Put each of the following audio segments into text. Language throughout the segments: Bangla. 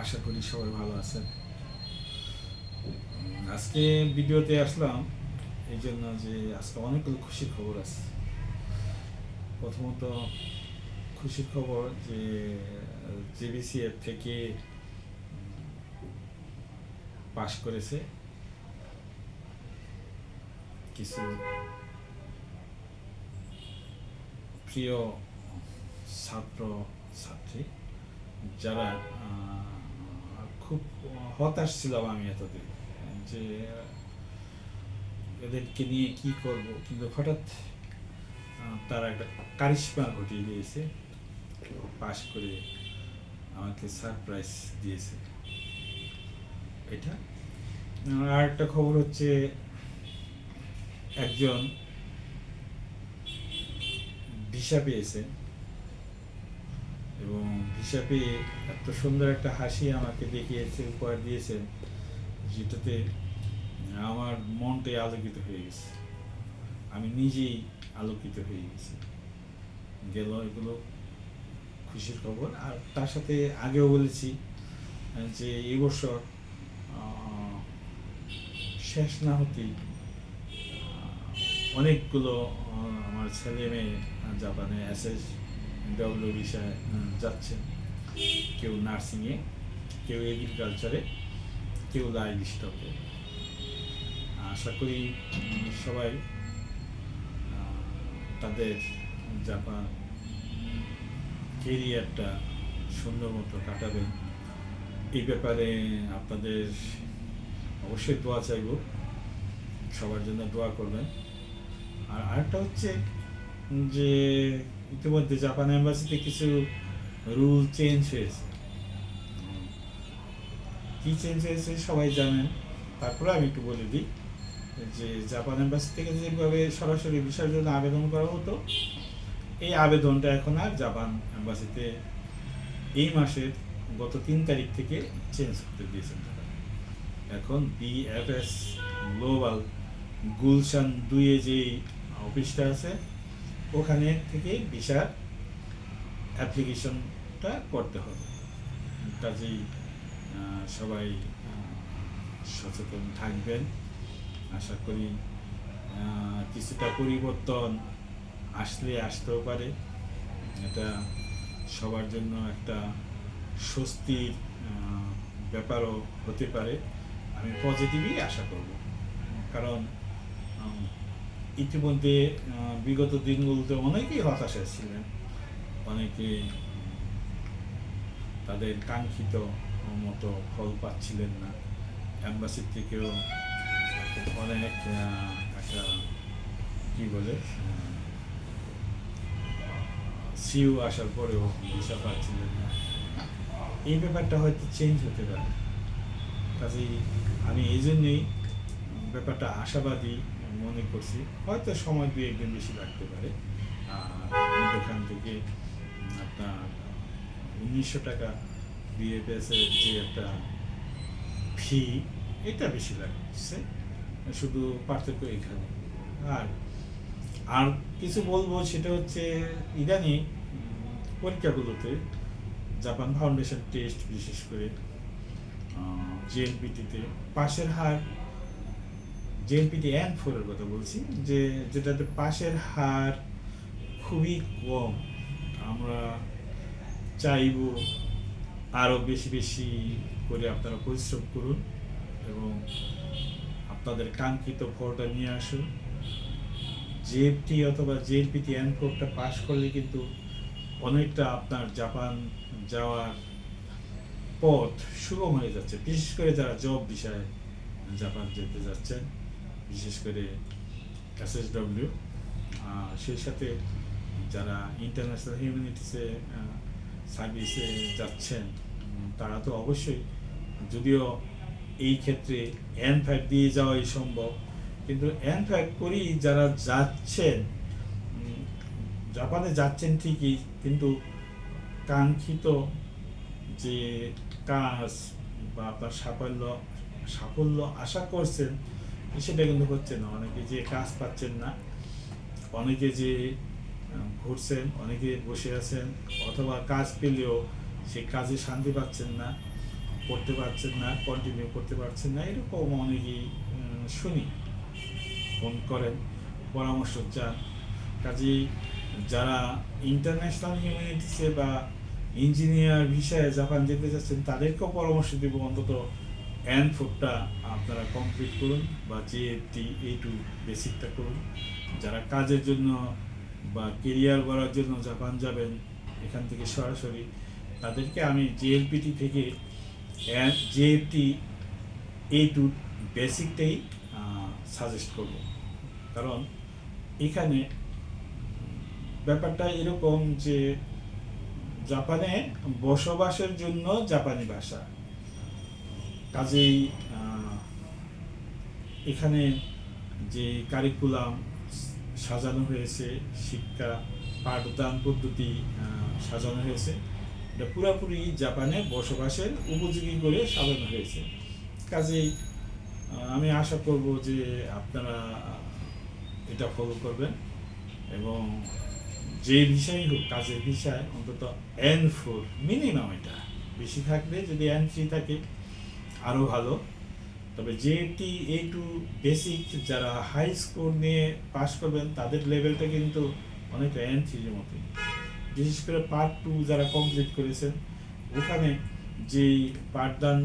আশা করি সবাই ভালো আছেন। আজকে ভিডিওতে আসলাম এই জন্য যে আজকে অনেকগুলো খুশির খবর আছে। প্রথমত খুশির খবর যে জেবিসিএফ থেকে পাশ করেছে কিছু প্রিয় ছাত্র, ছাত্রী, যারা খুব হতাশ ছিলাম আমি এতদিন। যে এদেরকে নিয়ে কি করব? কিন্তু হঠাৎ তারা একটা কারিশ্মা ঘটিয়ে দিয়েছে। পাশ করে আমাকে সারপ্রাইজ দিয়েছে। এটা? আর একটা খবর হচ্ছে, একজন ভিসা পেয়েছেন এবং হিসাবে এত সুন্দর একটা হাসি আমাকে দেখিয়েছে, উপহার দিয়েছেন যেটাতে আমার মনটাই আলোকিত হয়ে গেছে। আমি নিজেই আলোকিত হয়ে গেছি। গেল এগুলো খুশির খবর। আর তার সাথে আগেও বলেছি যে এবছর শেষ না হতেই অনেকগুলো আমার ছেলে মেয়ে, জাপানে এস ডব্লিউ বিষয়ে যাচ্ছেন। কেউ নার্সিংয়ে, কেউ এগ্রিকালচারে কেউ লাইভ স্টকে আশা করি সবাই তাদের জাপান কেরিয়ারটা সুন্দর মতো কাটাবেন। এই ব্যাপারে আপনাদের অবশ্যই দোয়া চাইব। সবার জন্য দোয়া করবেন। আর আরেকটা হচ্ছে যে ইতিমধ্যে জাপান এম্বাসিতে কিছু রুল চেঞ্জ হয়েছে। কি চেঞ্জ হয়েছে সবাই জানেন। তারপরে আমি একটু বলে দিই যে জাপান এম্বাসি থেকে যেভাবে সরাসরি ভিসার জন্য আবেদন করা হতো, এই আবেদনটা এখন আর জাপান এম্বাসিতে এই মাসের গত তিন তারিখ থেকে চেঞ্জ করতে দিয়েছেন তারা। এখন বিএফএস গ্লোবাল গুলশান দুইয়ে যে অফিসটা আছে ওখানে থেকে ভিসার অ্যাপ্লিকেশনটা করতে হবে। কাজেই সবাই সচেতন থাকবেন। আশা করি কিছুটা পরিবর্তন আসলে আসতেও পারে। এটা সবার জন্য একটা স্বস্তির ব্যাপারও হতে পারে। আমি পজিটিভই আশা করব। কারণ ইতিমধ্যে বিগত দিনগুলোতে অনেকেই হতাশা ছিলেন। অনেকে তাদের কাঙ্ক্ষিত মতো ফল পাচ্ছিলেন না। অ্যাম্বাসির থেকেও অনেক একটা, কি বলে সিউ আসার পরেও ভিসা পাচ্ছিলেন না। এই ব্যাপারটা হয়তো চেঞ্জ হতে পারে। কাজেই আমি এই জন্যই ব্যাপারটা আশাবাদী মনে করছি, হয়তো সময় দুই একদিন বেশি লাগতে পারে। আর ওখান থেকে আপনার উনিশশো টাকা বিএফএস এর যে একটা ফি এটা বেশি লাগছে। শুধু পার্থক্য এখানে। আর আর কিছু বলব, সেটা হচ্ছে ইদানিং পরীক্ষাগুলোতে জাপান ফাউন্ডেশন টেস্ট বিশেষ করে জেএনপিটিতে পাশের হার জেএনপিটি অ্যান ফোরের কথা বলছি, যে যেটাতে পাশের হার খুবই কম, আমরা চাইব আরও বেশি বেশি করে আপনারা পরিশ্রম করুন এবং আপনাদের কাঙ্ক্ষিত ফলটা নিয়ে আসুন। জেএফটি অথবা জেএনপিটি এন ফোরটা পাস করলে কিন্তু অনেকটা আপনার জাপান যাওয়ার পথ সুগম হয়ে যাচ্ছে। বিশেষ করে যারা জব বিষয়ে জাপান যেতে যাচ্ছেন বিশেষ করে এসএসডব্লিউ সেই সাথে যারা ইন্টারন্যাশনাল হিউম্যানিটিসে সার্ভিসে যাচ্ছেন তারা তো অবশ্যই যদিও এই ক্ষেত্রে এন ফাইভ দিয়ে যাওয়াই সম্ভব, কিন্তু এন ফাইভ করেই যারা যাচ্ছেন জাপানে যাচ্ছেন ঠিকই, কিন্তু কাঙ্ক্ষিত যে কাজ বা আপনার সাফল্য সাফল্য আশা করছেন সেটা কিন্তু হচ্ছে না। অনেকে যে কাজ পাচ্ছেন না, অনেকে যে ঘুরছেন, অনেকে বসে আছেন, অথবা কাজ পেলেও সেই কাজে শান্তি পাচ্ছেন না, করতে পারছেন না কন্টিনিউ করতে পারছেন না, এরকম অনেকেই শুনি। ফোন করেন, পরামর্শ চান। কাজেই যারা ইন্টারন্যাশনাল হিউম্যানিটিসে বা ইঞ্জিনিয়ার বিষয়ে জাপান যেতে চাচ্ছেন, তাদেরকেও পরামর্শ দেবো অন্তত অ্যান ফোরটা আপনারা কমপ্লিট করুন বা জেএফটি এ টু বেসিকটা করুন। যারা কাজের জন্য বা কেরিয়ার গড়ার জন্য জাপান যাবেন, এখান থেকে সরাসরি তাদেরকে আমি জেএলপিটি থেকে জেএফটি এ টু বেসিকটাই সাজেস্ট করব। কারণ এখানে ব্যাপারটা এরকম যে জাপানে বসবাসের জন্য জাপানি ভাষা। কাজেই এখানে যে কারিকুলাম সাজানো হয়েছে, শিক্ষা পাঠদান পদ্ধতি সাজানো হয়েছে, এটা পুরোপুরি জাপানে বসবাসের উপযোগী করে সাজানো হয়েছে। কাজেই আমি আশা করব যে আপনারা এটা ফলো করবেন এবং যে বিষয় হোক, কাজের বিষয় অন্তত এন ফোর মিনিমাম এটা। বেশি থাকলে যদি এন থাকে। আরও ভালো। তবে জেটি এ টু বেসিক যারা হাই স্কোর নিয়ে পাশ করবেন, তাদের লেভেলটা কিন্তু অনেকটা এন থ্রির মতোই। বিশেষ করে পার্ট টু যারা কমপ্লিট করেছেন, ওখানে যেই পাঠদান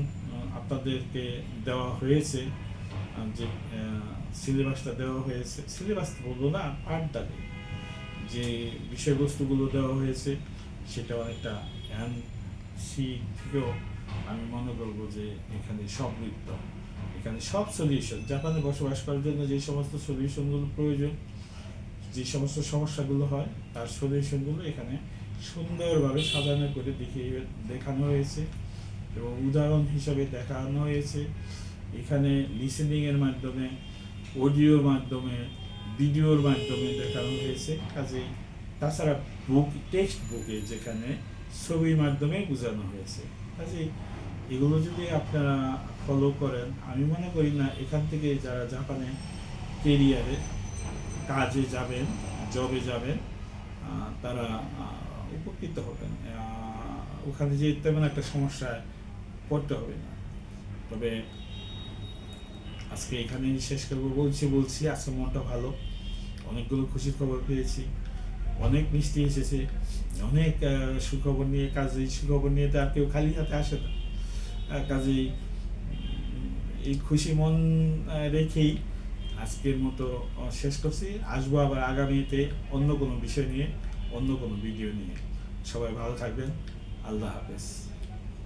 আপনাদেরকে দেওয়া হয়েছে যে সিলেবাসটা দেওয়া হয়েছে সিলেবাস বলব না, পাঠদানে যে বিষয়বস্তুগুলো দেওয়া হয়েছে, সেটা অনেকটা এন সি থেকেও আমি মনে করব যে এখানে সমৃদ্ধ এখানে সব সলিউশন জাপানে বসবাস করার জন্য যে সমস্ত সলিউশনগুলো প্রয়োজন, যে সমস্ত সমস্যাগুলো হয়, তার সলিউশনগুলো এখানে সুন্দরভাবে সাজানো করে দেখিয়ে, দেখানো হয়েছে এবং উদাহরণ হিসাবে দেখানো হয়েছে। এখানে লিসেনিংয়ের মাধ্যমে অডিওর মাধ্যমে ভিডিওর মাধ্যমে দেখানো হয়েছে। কাজেই তাছাড়া বুক টেক্সট বুকে যেখানে ছবির মাধ্যমে বোঝানো হয়েছে। কাজেই এগুলো যদি আপনারা ফলো করেন, আমি মনে করি না এখান থেকে যারা জাপানে কেরিয়ারে কাজে যাবেন জবে যাবেন তারা উপকৃত হবেন। ওখানে যে তেমন একটা সমস্যায় পড়তে হবে না। তবে আজকে এখানে শেষ করব। বলছি বলছি, আজকে মনটা ভালো। অনেকগুলো খুশির খবর পেয়েছি। অনেক মিষ্টি এসেছে। অনেক সুখবর নিয়ে কাজে সুখবর নিয়ে তো আর কেউ খালি হাতে আসে না। কাজেই এই খুশি মন রেখেই আজকের মতো শেষ করছি। আসব আবার আগামীতে অন্য কোনো বিষয় নিয়ে, অন্য কোনো ভিডিও নিয়ে। সবাই ভালো থাকবেন। আল্লাহ হাফেজ।